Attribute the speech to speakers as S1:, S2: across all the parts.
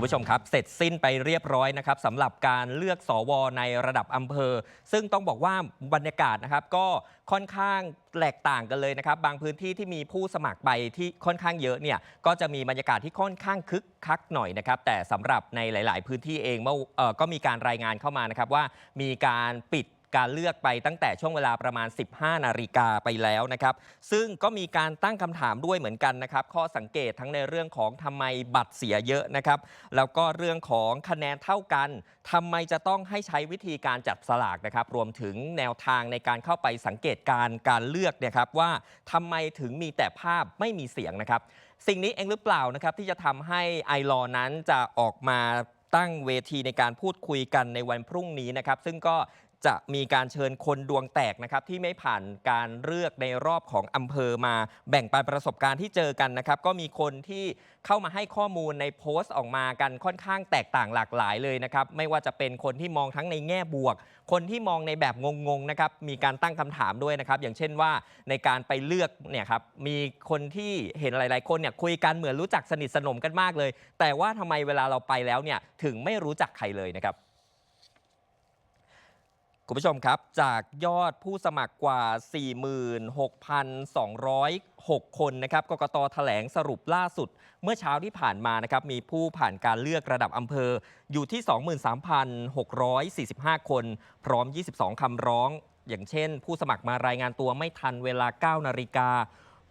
S1: คุณผู้ชมครับ เสร็จสิ้นไปเรียบร้อยนะครับสำหรับการเลือกสวในระดับอำเภอ ซึ่งต้องบอกว่าบรรยากาศนะครับก็ค่อนข้างแตกต่างกันเลยนะครับ บางพื้นที่ที่มีผู้สมัครไปที่ค่อนข้างเยอะเนี่ยก็จะมีบรรยากาศที่ค่อนข้างคึกคักหน่อยนะครับ แต่สำหรับในหลาย ๆ พื้นที่เองเมื่อก็มีการรายงานเข้ามานะครับว่ามีการปิด การเลือกไปตั้งแต่ช่วงเวลาประมาณ 15 นาฬิกาไปแล้วนะครับ ซึ่งก็มีการตั้งคำถามด้วยเหมือนกันนะครับ ข้อสังเกตทั้งในเรื่องของทำไมบัตรเสียเยอะนะครับ แล้วก็เรื่องของคะแนนเท่ากันทำไมจะต้องให้ใช้วิธีการจับสลากนะครับ รวมถึงแนวทางในการเข้าไปสังเกตการการเลือกเนี่ยครับว่าทำไมถึงมีแต่ภาพไม่มีเสียงนะครับ สิ่งนี้เองหรือเปล่านะครับที่จะทำให้ไอรอนั้นจะออกมาตั้งเวทีในการพูดคุยกันในวันพรุ่งนี้นะครับ ซึ่งก็ จะมีการเชิญคนดวงแตกนะครับที่ไม่ผ่านการเลือกในรอบของอำเภอมาแบ่งปันประสบการณ์ที่เจอกันนะครับ ก็มีคนที่เข้ามาให้ข้อมูลในโพสต์ออกมากันค่อนข้างแตกต่างหลากหลายเลยนะครับ ไม่ว่าจะเป็นคนที่มองทั้งในแง่บวก คนที่มองในแบบงงๆนะครับมีการตั้งคำถามด้วยนะครับ อย่างเช่นว่าในการไปเลือกเนี่ยครับมีคนที่เห็นหลาย ๆ คนเนี่ยคุยกันเหมือนรู้จักสนิทสนมกันมากเลย แต่ว่าทำไมเวลาเราไปแล้วเนี่ยถึงไม่รู้จักใครเลยนะครับ คุณผู้ชมครับ จากยอดผู้สมัครกว่า 46,206 คนนะครับกกตแถลงสรุปล่าสุด เมื่อเช้าที่ผ่านมานะครับมีผู้ผ่านการเลือกระดับอำเภออยู่ที่ 23,645 คน พร้อม 22 คำร้อง อย่างเช่น ผู้สมัครมารายงานตัวไม่ทันเวลา 9 นาฬิกา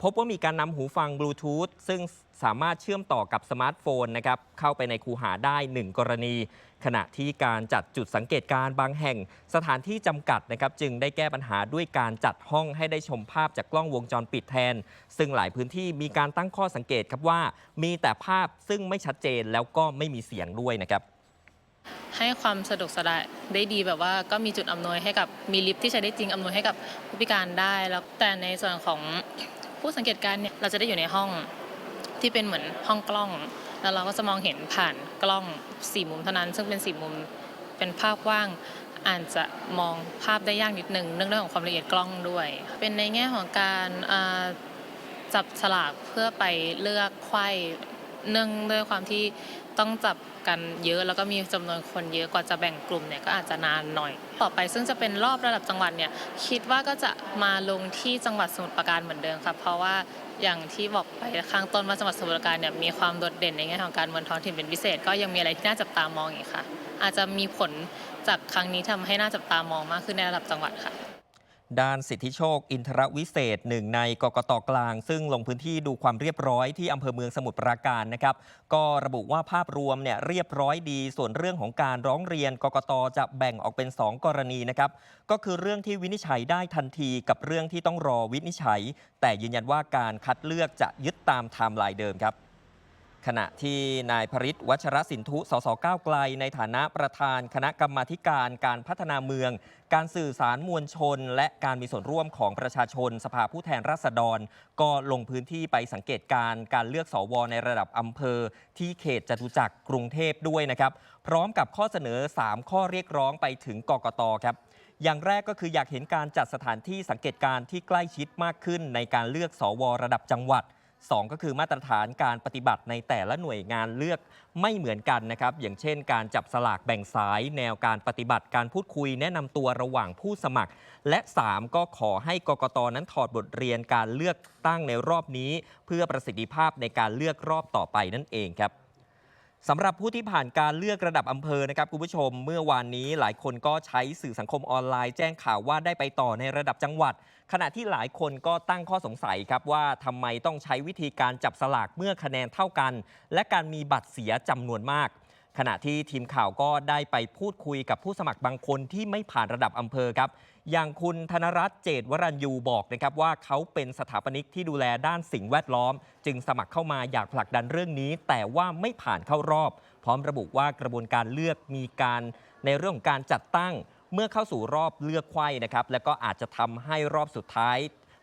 S1: พบว่ามีการนำหูฟังบลูทูธซึ่งสามารถเชื่อมต่อกับสมาร์ทโฟนนะครับเข้าไปในคูหาได้ 1 กรณี ขณะที่การจัดจุดสังเกตการบางแห่งสถานที่จำกัดนะครับจึงได้แก้ปัญหาด้วยการจัดห้องให้ได้ชมภาพจากกล้องวงจรปิดแทน ซึ่งหลายพื้นที่มีการตั้งข้อสังเกตครับว่า มีแต่ภาพซึ่งไม่ชัดเจนแล้วก็ไม่มีเสียงด้วยนะครับ
S2: ให้ความสะดวกสบายได้ดีแบบว่าก็มีจุดอำนวยให้กับมีลิฟท์ที่ใช้ได้จริงอำนวยให้กับผู้พิการได้แล้วแต่ในส่วนของผู้สังเกตการณ์เนี่ยเราจะได้อยู่ในห้องที่เป็นเหมือนห้องกล้อง แล้วเราก็จะมองเห็นผ่านกล้องสี่มุมเท่านั้น ซึ่งเป็นสี่มุมเป็นภาพกว้างอาจจะมองภาพได้ยากนิดนึงเนื่องด้วยของความละเอียดกล้องด้วย เป็นในแง่ของการจับฉลากเพื่อไปเลือกไขว้ เนื่องด้วยความที่ต้องจับกันเยอะแล้วก็มีจำนวนคนเยอะกว่าจะแบ่งกลุ่มเนี่ยก็อาจจะนานหน่อย ต่อไปซึ่งจะเป็นรอบระดับจังหวัดเนี่ยคิดว่าก็จะมาลงที่จังหวัดสมุทรปราการเหมือนเดิมครับเพราะว่าอย่างที่บอกไปข้างต้นว่าจังหวัดสมุทรปราการเนี่ยมีความโดดเด่นในแง่ของการเมืองท้องถิ่นเป็นพิเศษ ก็ยังมีอะไรที่น่าจับตามองอีกค่ะ อาจจะมีผลจากครั้งนี้ทำให้น่าจับตามองมากขึ้นในระดับจังหวัดค่ะ
S1: ด้านสิทธิโชค อินทรวิเศษหนึ่งในกกตกลาง ซึ่งลงพื้นที่ดูความเรียบร้อยที่อำเภอเมืองสมุทรปราการนะครับ ก็ระบุว่าภาพรวมเนี่ยเรียบร้อยดี ส่วนเรื่องของการร้องเรียนกกตจะแบ่งออกเป็น 2 กรณีนะครับ ก็คือเรื่องที่วินิจฉัยได้ทันทีกับเรื่องที่ต้องรอวินิจฉัย แต่ยืนยันว่าการคัดเลือกจะยึดตามไทม์ไลน์เดิมครับ ขณะที่นายพริตวัชรสินทุ สสก้าวไกล ในฐานะประธานคณะกรรมาธิการการพัฒนาเมือง การสื่อสารมวลชน และการมีส่วนร่วมของประชาชน สภาผู้แทนราษฎร ก็ลงพื้นที่ไปสังเกตการณ์การเลือกสวในระดับอำเภอ ที่เขตจตุจักรกรุงเทพด้วยนะครับ พร้อมกับข้อเสนอ 3 ข้อเรียกร้องไปถึงกกตครับอย่างแรกก็คืออยากเห็นการจัดสถานที่สังเกตการณ์ที่ใกล้ชิดมากขึ้นในการเลือกสวระดับจังหวัด 2 ก็คือมาตรฐานการปฏิบัติในแต่ละหน่วยงานเลือกไม่เหมือนกันนะครับ อย่างเช่น การจับสลากแบ่งสาย แนวการปฏิบัติการพูดคุยแนะนำตัวระหว่างผู้สมัคร และ 3 ก็ขอให้กกตนั้นถอดบทเรียนการเลือกตั้งในรอบนี้ เพื่อประสิทธิภาพในการเลือกรอบต่อไปนั่นเองครับ สำหรับผู้ที่ผ่านการเลือกระดับอำเภอนะครับคุณผู้ชม เมื่อวานนี้หลายคนก็ใช้สื่อสังคมออนไลน์แจ้งข่าวว่าได้ไปต่อในระดับจังหวัด ขณะที่หลายคนก็ตั้งข้อสงสัยครับว่าทำไมต้องใช้วิธีการจับสลากเมื่อคะแนนเท่ากัน และการมีบัตรเสียจำนวนมาก ขณะที่ทีมข่าวก็ได้ไปพูดคุยกับผู้สมัครบางคนที่ไม่ผ่านระดับอำเภอครับ อย่างคุณธนรัตน์เจตวรัญยูบอกนะครับว่าเขาเป็นสถาปนิกที่ดูแลด้านสิ่งแวดล้อม จึงสมัครเข้ามาอยากผลักดันเรื่องนี้ แต่ว่าไม่ผ่านเข้ารอบ พร้อมระบุว่ากระบวนการเลือกมีการในเรื่องของการจัดตั้ง เมื่อเข้าสู่รอบเลือกไข้นะครับแล้วก็อาจจะทำให้รอบสุดท้าย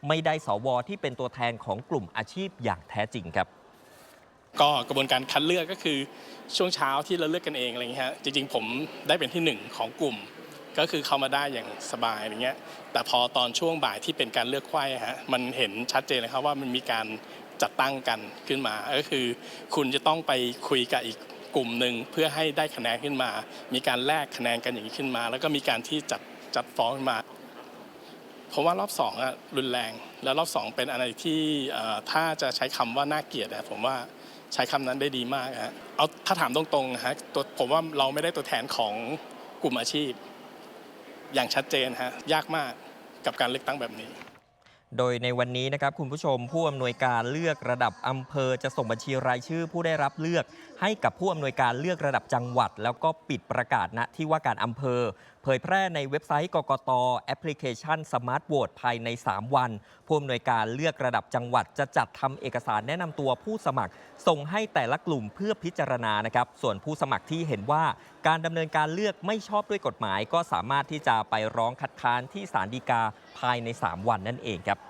S1: ไม่ได้สวที่เป็นตัวแทนของกลุ่มอาชีพอย่างแท้จริงครับ
S3: ก็กระบวนการคัดเลือกก็คือช่วงเช้าที่เราเลือกกันเองอะไรเงี้ยฮะจริงๆ ผมได้เป็นที่หนึ่งของกลุ่ม ก็คือเข้ามาได้อย่างสบายอะไรเงี้ยแต่พอตอนช่วงบ่ายที่เป็นการเลือกไขว้ฮะมันเห็นชัดเจนเลยครับว่ามันมีการจัดตั้งกันขึ้นมา ก็คือ คุณจะต้องไปคุยกับอีกกลุ่มหนึ่งเพื่อให้ได้คะแนนขึ้นมา มีการแลกคะแนนกันอย่างนี้ขึ้นมา แล้วก็มีการที่จัดจัดฟ้องขึ้นมาเพราะว่ารอบสองอะรุนแรง แล้วรอบสองเป็นอะไรที่ถ้าจะใช้คำว่าน่าเกลียดอะผมว่า ใช้คำนั้นได้ดีมากฮะเอาถ้าถามตรงๆนะฮะตัวผมว่าเราไม่ได้ตัวแทนของกลุ่มอาชีพ อย่างชัดเจนฮะยากมากกับการเลือกตั้งแบบนี้
S1: โดยในวันนี้นะครับคุณผู้ชมผู้อำนวยการเลือกระดับอำเภอจะส่งบัญชีรายชื่อผู้ได้รับเลือก ให้กับผู้อำนวยการเลือกระดับจังหวัด แล้วก็ปิดประกาศณที่ว่าการอำเภอ เผยแพร่ในเว็บไซต์กกตแอปพลิเคชันสมาร์ทโหวตภายใน 3 วันผู้อำนวยการเลือกระดับจังหวัดจะจัดทำเอกสารแนะนำตัวผู้สมัคร ส่งให้แต่ละกลุ่มเพื่อพิจารณานะครับ ส่วนผู้สมัครที่เห็นว่าการดำเนินการเลือกไม่ชอบด้วยกฎหมาย ก็สามารถที่จะไปร้องคัดค้านที่ศาลฎีกาภายใน 3 วันนั่นเองครับ